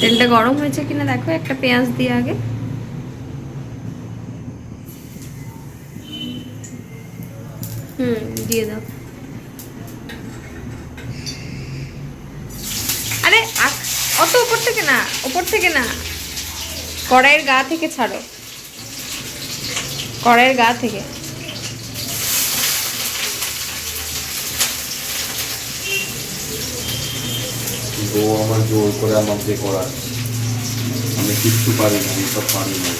তেলটা গরম হয়েছে কিনা দেখো, একটা পেঁয়াজ দিয়ে আগে। হুম, দিয়ে দাও। আরে অত উপর থেকে না, উপর থেকে না। কড়াইয়ের গা থেকে ছাড়ো। কড়াইয়ের গা থেকে। বউ আমার জোর করে দিয়ে করার। আমি কিচ্ছু পারি না আমি সব পারি না।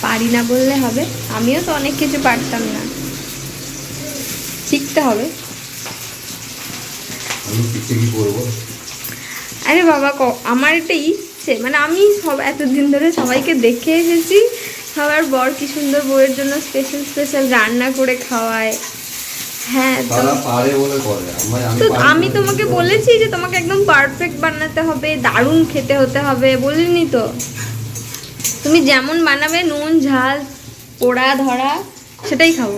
পারি না বললে হবে। আমিও তো অনেক কিছু পারতাম না। শিখতে হবে। আমি শিখতে কি করব আরে বাবা ক- আমার এটা ইচ্ছে। মানে আমি সব এতদিন ধরে সবাইকে দেখে এসেছি। সবার বর কি সুন্দর বউয়ের জন্য স্পেশাল স্পেশাল রান্না করে খাওয়ায়। হ্যাঁ তো তারা পারে বলে করে। আমি তো আমি তোমাকে বলেছি যে তোমাকে একদম পারফেক্ট বানাতে হবে দারুণ খেতে হতে হবে বলিনি তো? তুমি যেমন বানাবে নুন ঝাল পোড়া ধরা সেটাই খাব।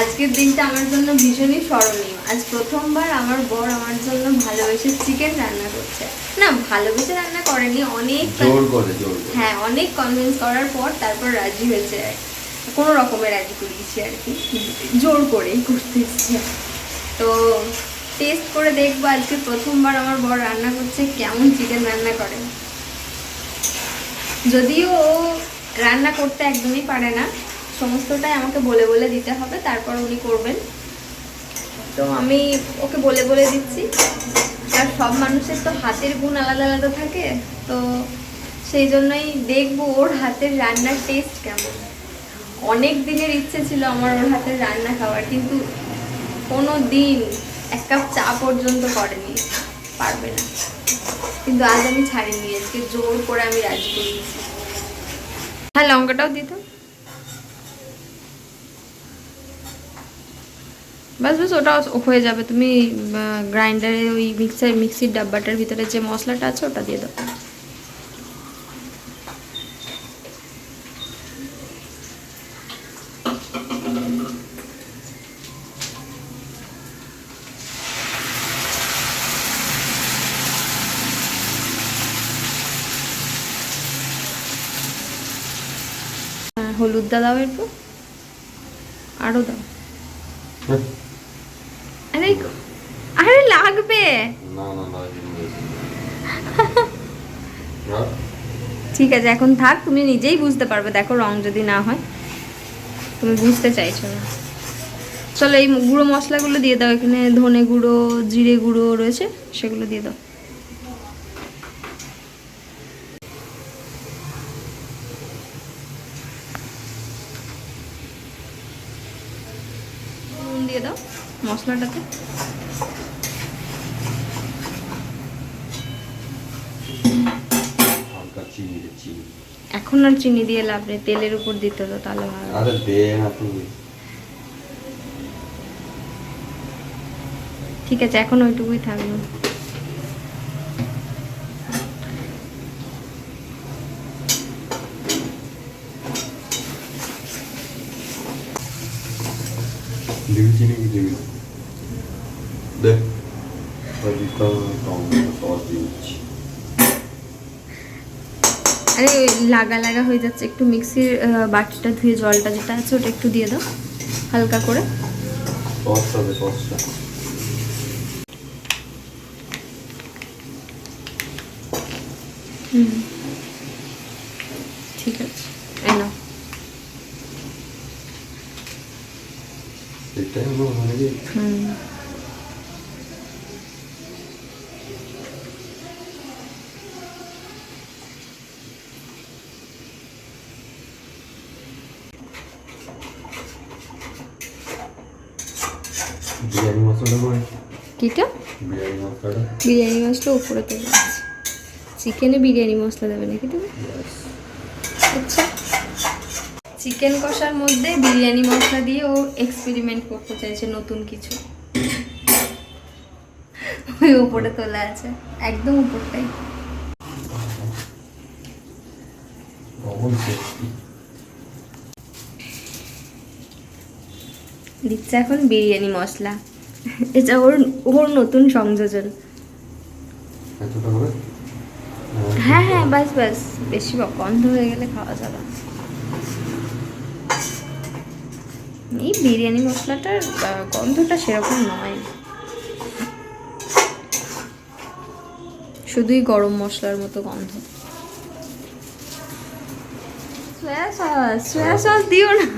আজকের দিনটা আমার জন্য ভীষণই স্মরণীয়। আজ প্রথমবার আমার বর আমার জন্য ভালোবেসে চিকেন রান্না করছে। না ভালোবেসে রান্না করেনি অনেক জোর করে জোর হ্যাঁ অনেক কনভিন্স করার পর তারপর রাজি হয়েছে। কোনো রকমের রাজি করিয়েছি আর কি। জোর করেই করতে তো টেস্ট করে দেখব আজকে প্রথমবার আমার বর রান্না করছে কেমন চিকেন রান্না করে। যদিও ও রান্না করতে একদমই পারে না সমস্তটাই আমাকে বলে বলে দিতে হবে তারপর উনি করবেন। তো আমি ওকে বলে বলে দিচ্ছি। আর সব মানুষের তো হাতের গুণ আলাদা আলাদা থাকে, তো সেই জন্যই দেখব ওর হাতের রান্নার টেস্ট কেমন। অনেক দিনের ইচ্ছে ছিল আমার ওর হাতের রান্না খাওয়ার, কিন্তু কোনো দিন এক কাপ চা পর্যন্ত করেনি, পারবে না। কিন্তু আজ আমি ছাড়িনি, আজকে জোর করে আমি রাজি করিয়েছি হ্যাঁ লঙ্কাটাও দিত বাস বাস ওটা হয়ে যাবে। তুমি গ্রাইন্ডারে ওই মিক্সার মিক্সির ডাব্বাটার ভিতরে যে মশলাটা আছে ওটা দিয়ে দাও। হ্যাঁ, হলুদটা দাও এরপর। আরও দাও। হ্যাঁ। আরে আরে লাগবে। না না না ঠিক আছে এখন থাক তুমি নিজেই বুঝতে পারবে দেখো রং যদি না হয়। তুমি বুঝতে চাইছো না। চলো এই গুঁড়ো মশলাগুলো দিয়ে দাও এখানে ধনে গুঁড়ো জিরে গুঁড়ো রয়েছে সেগুলো দিয়ে দাও। দিয়ে দাও। মশলাটাতে? এখন আর চিনি দিয়ে লাভ নেই তেলের উপর দিতে তো তাহলে ভালো আরে দে না তুমি ঠিক আছে এখন ওইটুকুই থাকবে দিবি চিনি কি দিবি না? দে ওই দিকটা টমেটো সস দিচ্ছি আরে লাগা লাগা হয়ে যাচ্ছে, একটু মিক্সির বাটিটা ধুয়ে জলটা যেটা আছে ওটা একটু দিয়ে দাও, হালকা করে হুম ঠিক আছে এই নাও এটাই আমার মনে হয় হুম বিরিয়ানি মশলাটা করে কিটা বিরিয়ানি মশলাটা বিরিয়ানি মশলা উপরে দেবে চিকেনে বিরিয়ানি মশলা দেবে নাকি তুমি Yes. আচ্ছা চিকেন কষার মধ্যে বিরিয়ানি মশলা দিয়ে ও এক্সপেরিমেন্ট করতে চাইছে নতুন কিছু। ওই উপরে তোলা আছে একদম উপরটাই। দিচ্ছে এখন বিরিয়ানি মশলা। এটা ওর ওর নতুন সংযোজন। হ্যাঁ হ্যাঁ বাস বাস বেশি গন্ধ হয়ে গেলে খাওয়া যাবে এই বিরিয়ানি মশলাটার গন্ধটা সেরকম নয়। শুধুই গরম মশলার মতো গন্ধ। সয়া সস সয়া সস দিও না।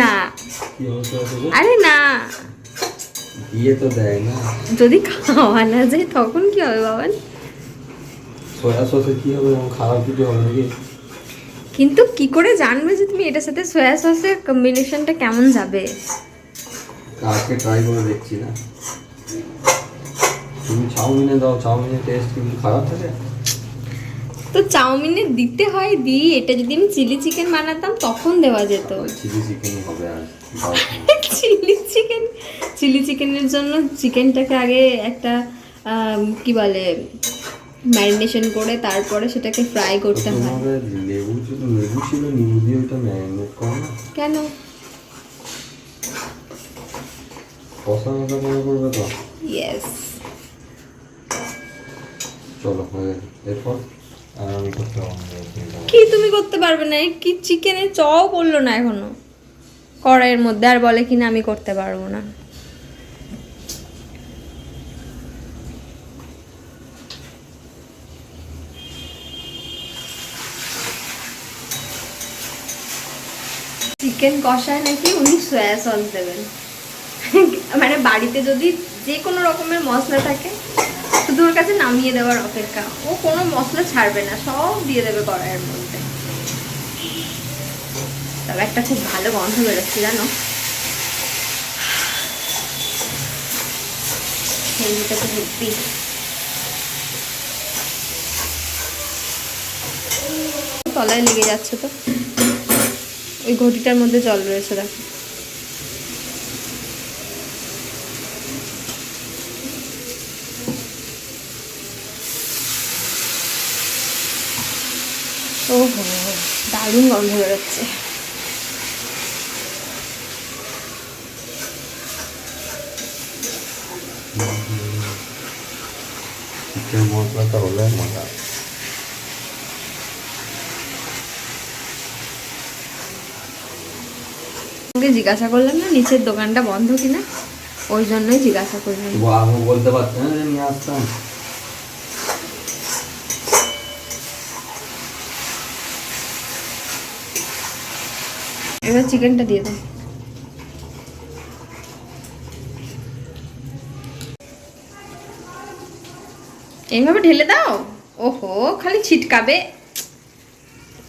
না? আরে না। দিয়ে তো দেয় না। যদি খাওয়া না যায় তখন কি হবে বাবা সয়া সসে কি হবে? খারাপ কিছু হবে নাকি? কিন্তু কি করে জানবে যে তুমি এটার সাথে সয়া সসের কম্বিনেশনটা কেমন যাবে? আজকে ট্রাই করে দেখছি না। তুমি চাউমিনে দাও চাউমিনের টেস্ট কিন্তু খারাপ থাকে? তো চাউমিনে দিতে হয় দিই। এটা যদি আমি চিলি চিকেন বানাতাম তখন দেওয়া যেত। চিলি চিকেনই হবে আর চিলি চিকেন চিলি চিকেনের জন্য চিকেনটাকে আগে একটা কি বলে ম্যারিনেশন করে তারপরে সেটাকে ফ্রাই করতে হয়। লেবু ছিল লেবু ছিল নিবু দিয়ে ওটা ম্যারিনেট করো না? কেন? কষা মশা করে করবে তো? ইয়েস চলো হয়ে এরপর কি তুমি করতে পারবে না? কি চিকেনের চও করল না এখনও? কড়াইয়ের মধ্যে আর বলে কিনা আমি করতে পারব না। চিকেন কষায় নাকি উনি সয়া সস দেবেন? মানে বাড়িতে যদি যে কোনো রকমের মশলা থাকে শুধু ওর কাছে নামিয়ে দেওয়ার অপেক্ষা। ও কোনো মশলা ছাড়বে না, সব দিয়ে দেবে কড়াইয়ের মধ্যে। তবে একটা খুব ভালো গন্ধ বেরোচ্ছে, জানো? তলায় লেগে যাচ্ছে তো। ওই ঘটিটার মধ্যে জল রয়েছে দেখো। ওহো দারুণ গন্ধ বেরোচ্ছে। মশলাটা হলে মজা। আমাকে জিজ্ঞাসা করলাম না নিচের দোকানটা বন্ধ কিনা? ওই জন্যই জিজ্ঞাসা করলাম আমি বলতে পারছি না নিয়ে আসতাম। এবার চিকেনটা দিয়ে দাও এইভাবে ঢেলে দাও? ওহো খালি ছিটকাবে।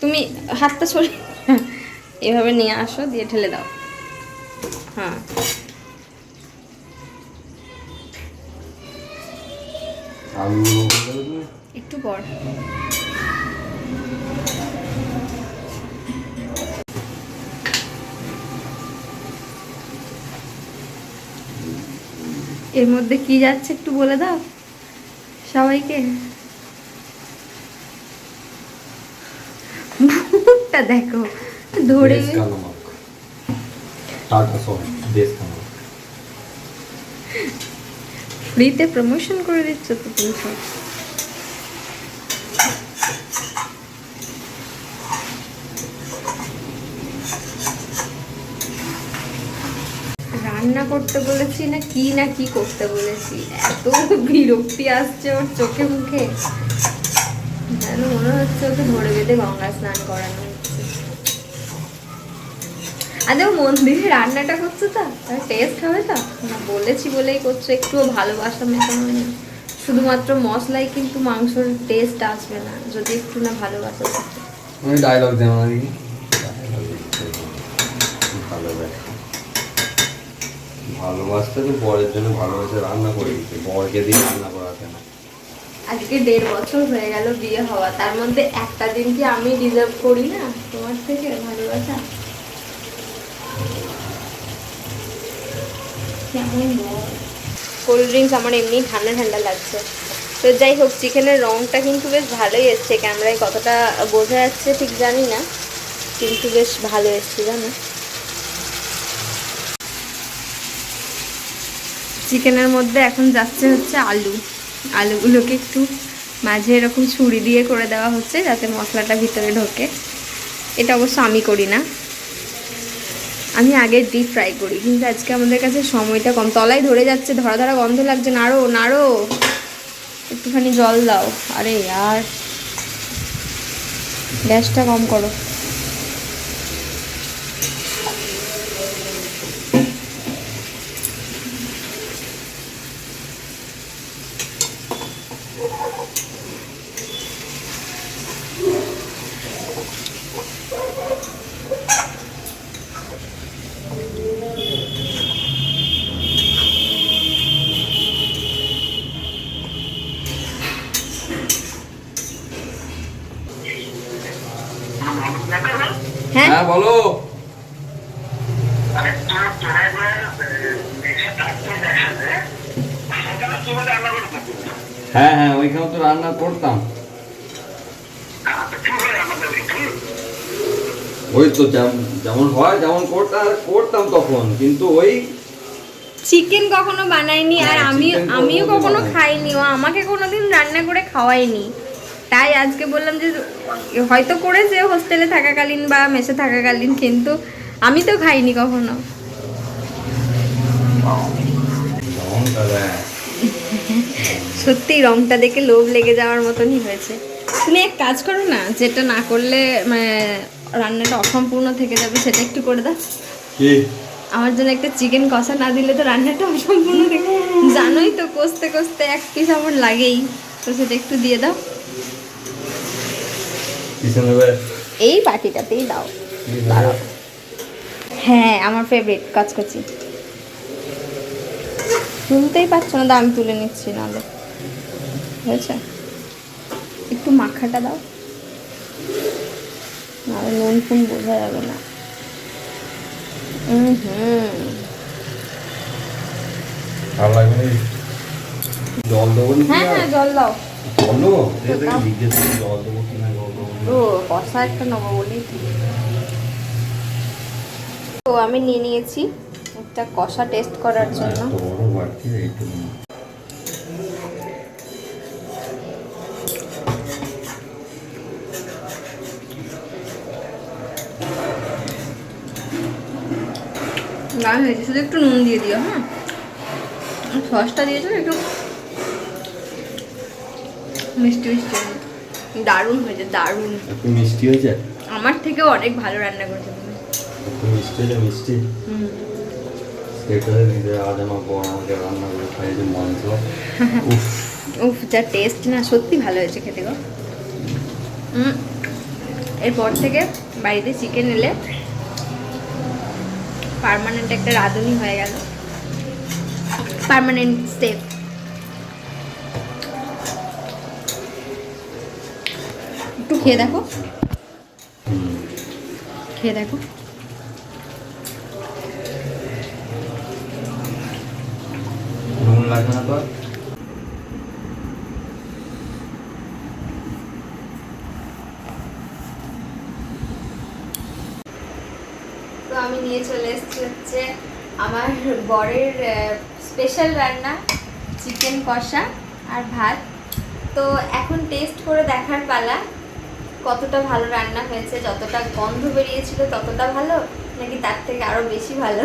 তুমি হাতটা সরে এভাবে নিয়ে আসো দিয়ে ঢেলে দাও। হ্যাঁ? একটু পর। এর মধ্যে কি যাচ্ছে একটু বলে দাও সবাইকে। মুখটা দেখো ধরে ফ্রিতে প্রমোশন করে দিচ্ছ তো তুমি রান্না করতে বলেছি না, কি না কি করতে বলেছি? এত বিরক্তি আসছে ওর চোখে মুখে। যেন মনে হচ্ছে ওকে ধরে বেঁধে গঙ্গা স্নান করানো। আদেও মন্দিরে রান্নাটা করছ তো? টেস্ট হবে তো? না বলেছি বলেই করছ একটুও ভালোবাসা মেশানো নেই শুধুমাত্র মশলাই কিন্তু মাংসর টেস্ট আসবে না যদি একটু না ভালোবাসা থাকে। আমি ডায়লগ দেবো না দেখি ভালোবাসতে তো বরের জন্য ভালোবাসে রান্না করে দিতে বরকে দিয়ে রান্না করাতে না। আজকে দেড় বছর হয়ে গেল বিয়ে হওয়া তার মধ্যে একটা দিন কি আমি ডিজার্ভ করি না তোমার থেকে ভালোবাসা? কোল্ড ড্রিঙ্কস আমার এমনি ঠান্ডা ঠান্ডা লাগছে। তো যাই হোক, চিকেনের রঙটা কিন্তু বেশ ভালোই এসছে। ক্যামেরায় কতটা বোঝা যাচ্ছে ঠিক জানি না, কিন্তু বেশ ভালো এসছে, জানো? চিকেনের মধ্যে এখন যাচ্ছে হচ্ছে আলু। আলুগুলোকে একটু মাঝে এরকম ছুরি দিয়ে করে দেওয়া হচ্ছে যাতে মশলাটা ভিতরে ঢোকে। এটা অবশ্য আমি করি না। আমি আগে ডিপ ফ্রাই করি, কিন্তু আজকে আমাদের কাছে সময়টা কম। তলায় ধরে যাচ্ছে, ধরা ধরা গন্ধ লাগছে। নাড়ো নাড়ো। একটুখানি জল দাও। আরে, আর গ্যাসটা কম করো হ্যাঁ হ্যাঁ বলো। হ্যাঁ হ্যাঁ ওইখানে তো রান্না করতাম। ওই তো যেমন হয় যেমন করতাম করতাম তখন কিন্তু ওই চিকেন কখনো বানাইনি আর হ্যাঁ, আমি আমিও কখনো খাইনি ও আমাকে কোনোদিন রান্না করে খাওয়ায়নি। তাই আজকে বললাম যে হয়তো করেছে হোস্টেলে থাকাকালীন বা মেসে থাকাকালীন কিন্তু আমি তো খাইনি কখনো। সত্যি রংটা দেখে লোভ লেগে যাওয়ার মতনই হয়েছে। তুমি এক কাজ করো না যেটা না করলে মানে রান্নাটা অসম্পূর্ণ থেকে যাবে সেটা একটু করে দাও। আমার জন্য একটা চিকেন কষা না দিলে তো রান্নাটা অসম্পূর্ণ থেকে জানোই তো কষতে কষতে এক পিস আমার লাগেই। তো সেটা একটু দিয়ে দাও। এই বাটিটাতেই দাও। হ্যাঁ আমার ফেভারিট কাচকাচি। তুলতেই পারছ না দাও আমি তুলে নিচ্ছি নাহলে। হয়েছে? একটু মাখাটা দাও। নাহলে নুন ফুন বোঝা যাবে না। হুম? জল দেবো হ্যাঁ হ্যাঁ জল দাও। জল দেবো? জল দেবো কি ও কষা একটা নেব বলেই তো। তো আমি নিয়ে নিয়েছি একটা কষা টেস্ট করার জন্য বাড়তি এইটুকু দারুণ হয়েছে শুধু একটু নুন দিয়ে দিও হ্যাঁ সসটা দিয়েছ একটু মিষ্টি মিষ্টি। দারুণ হয়েছে দারুণ। একটু মিষ্টি হয়েছে? আমার থেকেও অনেক ভালো রান্না করেছে। তুমি একটু মিষ্টি হয়েছে মিষ্টি? হুম। সেটা নিজে আজ আমার বর আমাকে রান্না করে খাইয়েছে মাংস। উফ। উফ যা টেস্ট না সত্যি ভালো হয়েছে খেতে গো। এরপর থেকে বাড়িতে চিকেন এলে পার্মানেন্ট একটা রাঁধুনি হয়ে গেল। পার্মানেন্ট স্টেপ একটু খেয়ে দেখো। খেয়ে দেখো। নুন না তো তো আমি নিয়ে চলে এসেছি হচ্ছে আমার বরের স্পেশাল রান্না চিকেন কষা আর ভাত। তো এখন টেস্ট করে দেখার পালা। কতটা ভালো রান্না হয়েছে, যতটা গন্ধ বেরিয়েছিল ততটা ভালো, নাকি তার থেকে আরও বেশি ভালো?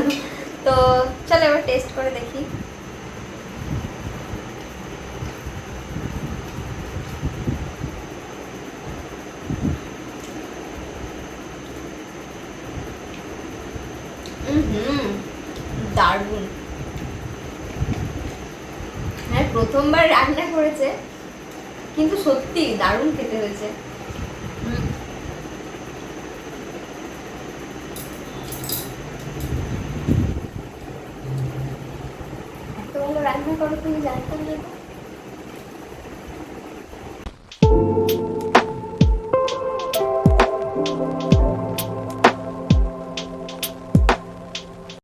তো চলো এবার টেস্ট করে দেখি। দারুণ। হ্যাঁ প্রথমবার রান্না করেছে, কিন্তু সত্যি দারুণ খেতে হয়েছে হুম। এত ভালো রান্না করো তুমি জানতাম না।